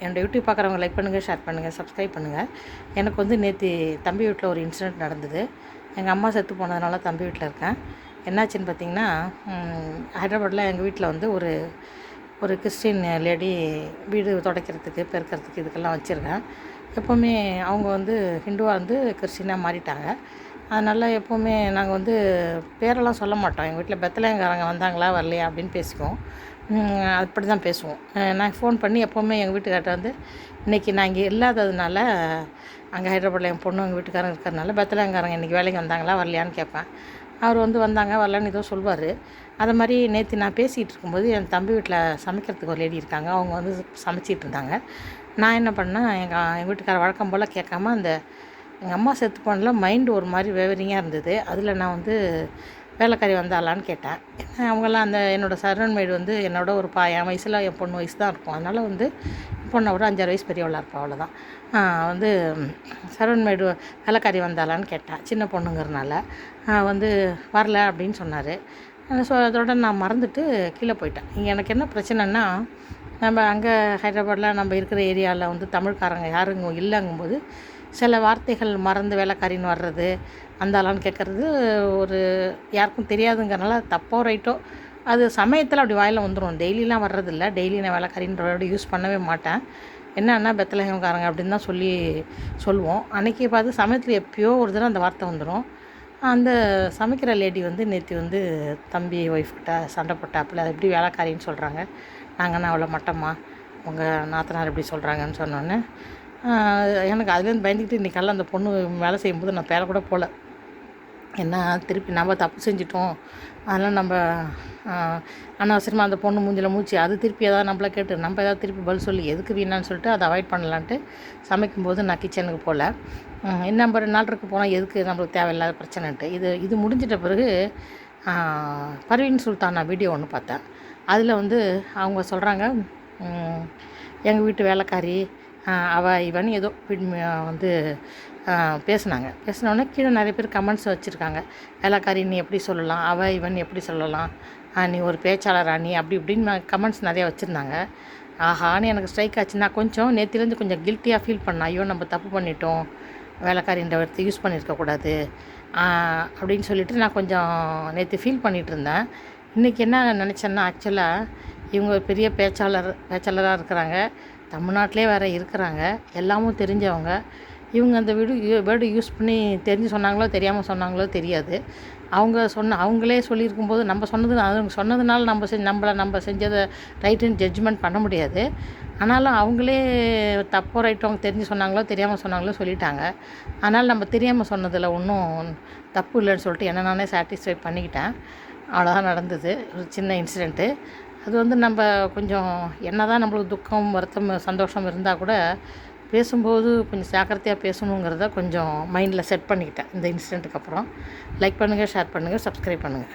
என்னோடய யூடியூப் பார்க்குறவங்க லைக் பண்ணுங்கள் ஷேர் பண்ணுங்கள் சப்ஸ்கிரைப் பண்ணுங்கள் எனக்கு வந்து நேற்று தம்பி வீட்டில் ஒரு இன்சிடெண்ட் நடந்தது. எங்கள் அம்மா செத்து போனதுனால தம்பி வீட்டில் இருக்கேன். என்னாச்சுன்னு பார்த்தீங்கன்னா ஹைதராபாத்தில் எங்கள் வீட்டில் வந்து ஒரு ஒரு கிறிஸ்டின் லேடி வீடு துடைக்கிறதுக்கு பெருக்கிறதுக்கு இதுக்கெல்லாம் வச்சுருக்கேன். எப்போவுமே அவங்க வந்து ஹிந்துவாக வந்து கிறிஸ்டினாக மாறிட்டாங்க. அதனால் எப்போவுமே நாங்கள் வந்து பேரெல்லாம் சொல்ல மாட்டோம். எங்கள் வீட்டில் பெத்தலையங்காரங்க வந்தாங்களா வரலையா அப்படின்னு பேசிக்குவோம். அப்படி தான் பேசுவோம். நாங்கள் ஃபோன் பண்ணி எப்போவுமே எங்கள் வீட்டுக்கார்ட்ட வந்து இன்றைக்கி நான் இங்கே இல்லாததுனால அங்கே ஹைதராபாத்தில் என் பொண்ணு எங்கள் வீட்டுக்காரங்க இருக்கிறதுனால பெத்தலையங்காரங்க இன்றைக்கி வேலைக்கு வந்தாங்களா வரலையான்னு கேட்பேன். அவர் வந்து வந்தாங்க வரலன்னு ஏதோ சொல்வார். அதை மாதிரி நேற்று நான் பேசிகிட்டு இருக்கும்போது என் தம்பி வீட்டில் சமைக்கிறதுக்கு ஒரு லேடி இருக்காங்க. அவங்க வந்து சமைச்சிட்டு இருந்தாங்க. நான் என்ன பண்ணேன் எங்கள் எங்கள் வீட்டுக்கார வழக்கம் போல் கேட்காம அந்த எங்கள் அம்மா செத்து போனல மைண்டு ஒரு மாதிரி வேவரிங்காக இருந்தது. அதில் நான் வந்து வேலைக்காரி வந்தாலான்னு கேட்டேன் அவங்கெல்லாம் அந்த என்னோடய சரண் மேடு வந்து என்னோட ஒரு பா என் வயசில் என் பொண்ணு வயசு தான் இருக்கும். அதனால் வந்து பொண்ணை விட அஞ்சாறு வயசு பெரியவளாக இருப்பா அவ்வளோதான் வந்து சரண் மேடு வேலைக்காரி வந்தாலான்னு கேட்டேன் சின்ன பொண்ணுங்கிறனால வந்து வரல அப்படின்னு சொன்னார். ஸோ அதோட நான் மறந்துட்டு கீழே போயிட்டேன். இங்கே எனக்கு என்ன பிரச்சனைன்னா நம்ம அங்கே ஹைதராபாடில் நம்ம இருக்கிற ஏரியாவில் வந்து தமிழ்காரங்க யாருங்க இல்லைங்கும்போது சில வார்த்தைகள் மறந்து வேலைக்காரின்னு வர்றது அந்தாலான்னு கேட்குறது ஒரு யாருக்கும் தெரியாதுங்கிறனால தப்போ ரைட்டோ அது சமயத்தில் அப்படி வாயில் வந்துடும் டெய்லிலாம் வர்றதில்ல. டெய்லி நான் வேலைக்காரின்றோட யூஸ் பண்ணவே மாட்டேன். என்னன்னா பெத்தலகம்காரங்க அப்படின்னு தான் சொல்லி சொல்லுவோம் அன்றைக்கி பார்த்து சமயத்தில் எப்பயோ ஒரு தடவை அந்த வார்த்தை வந்துடும் அந்த சமைக்கிற லேடி வந்து நேற்று வந்து தம்பி ஒய்ஃப்கிட்ட சண்டை போட்டாப்புல அது எப்படி வேலைக்காரின்னு சொல்கிறாங்க நாங்கள் அவ்வளோ மட்டமா? உங்கள் நாத்தனார் எப்படி சொல்கிறாங்கன்னு சொன்னோன்னே. எனக்கு அதுலேருந்து பயந்துக்கிட்டு இன்றைக்கெல்லாம் அந்த பொண்ணு வேலை செய்யும்போது நான் பேர கூட போகல என்ன திருப்பி நம்ம தப்பு செஞ்சிட்டோம். அதனால் நம்ம அனவசரமாக அந்த பொண்ணு மூஞ்சில் மூச்சு அது திருப்பி ஏதாவது நம்மள கேட்டு நம்ம ஏதாவது திருப்பி பதில் சொல்லி எதுக்கு வீணான்னு சொல்லிட்டு அதை அவாய்ட் பண்ணலான்ட்டு சமைக்கும்போது நான் கிச்சனுக்கு போகல என்ன நம்ம நாள் இருக்க போனால் எதுக்கு நம்மளுக்கு தேவையில்லாத பிரச்சனைன்ட்டு. இது இது முடிஞ்சிட்ட பிறகு பர்வீன் சுல்தானா வீடியோ ஒன்று பார்த்தேன். அதில் வந்து அவங்க சொல்கிறாங்க எங்கள் வீட்டு வேலைக்காரி அவள் இவன் ஏதோ வந்து பேசுனாங்க. பேசினோடனே கீழே நிறைய பேர் கமெண்ட்ஸ் வச்சுருக்காங்க. வேலைக்காரி நீ எப்படி சொல்லலாம்? அவள் இவன் எப்படி சொல்லலாம்? நீ ஒரு பேச்சாளரா? நீ அப்படி இப்படின்னு கமெண்ட்ஸ் நிறையா வச்சுருந்தாங்க. ஆஹான்னு எனக்கு ஸ்ட்ரைக் ஆச்சு நான் கொஞ்சம் நேற்றுலேருந்து கொஞ்சம் கில்ட்டியாக ஃபீல் பண்ணேன். ஐயோ நம்ம தப்பு பண்ணிட்டோம். வேலைக்காரின்ற வார்த்தை யூஸ் பண்ணியிருக்கக்கூடாது அப்படின்னு சொல்லிட்டு நான் கொஞ்சம் நேற்று ஃபீல் பண்ணிகிட்டு இருந்தேன். இன்றைக்கி என்ன நினச்சேன்னா ஆக்சுவலாக இவங்க பெரிய பேச்சாளர் பேச்சாளராக இருக்கிறாங்க. தமிழ்நாட்டிலே வேறு இருக்கிறாங்க. எல்லாமும் தெரிஞ்சவங்க. இவங்க அந்த வீடு வேர்டு யூஸ் பண்ணி தெரிஞ்சு சொன்னாங்களோ தெரியாமல் சொன்னாங்களோ தெரியாது. அவங்க சொன்ன அவங்களே சொல்லியிருக்கும்போது நம்ம சொன்னது அவங்க சொன்னதுனால நம்ம செஞ்சு நம்மளை நம்ம செஞ்சதை ரைட்டுன்னு ஜட்ஜ்மெண்ட் பண்ண முடியாது. ஆனாலும் அவங்களே தப்போ ரைட்டோ அவங்க தெரிஞ்சு சொன்னாங்களோ தெரியாமல் சொன்னாங்களோ சொல்லிட்டாங்க. அதனால் நம்ம தெரியாமல் சொன்னதில் ஒன்றும் தப்பு இல்லைன்னு சொல்லிட்டு என்ன நானே சாட்டிஸ்ஃபை பண்ணிக்கிட்டேன். அவ்வளோதான் நடந்தது ஒரு சின்ன இன்சிடெண்ட்டு அது வந்து நம்ம கொஞ்சம் என்ன தான் நம்மளுக்கு துக்கம் வருத்தம் சந்தோஷம் இருந்தால் கூட பேசும்போது கொஞ்சம் ஜாக்கிரதையாக பேசணுங்கிறத கொஞ்சம் மைண்டில் செட் பண்ணிக்கிட்டேன் இந்த இன்சிடெண்ட்டுக்கு அப்புறம். லைக் பண்ணுங்கள் ஷேர் பண்ணுங்கள் சப்ஸ்கிரைப் பண்ணுங்கள்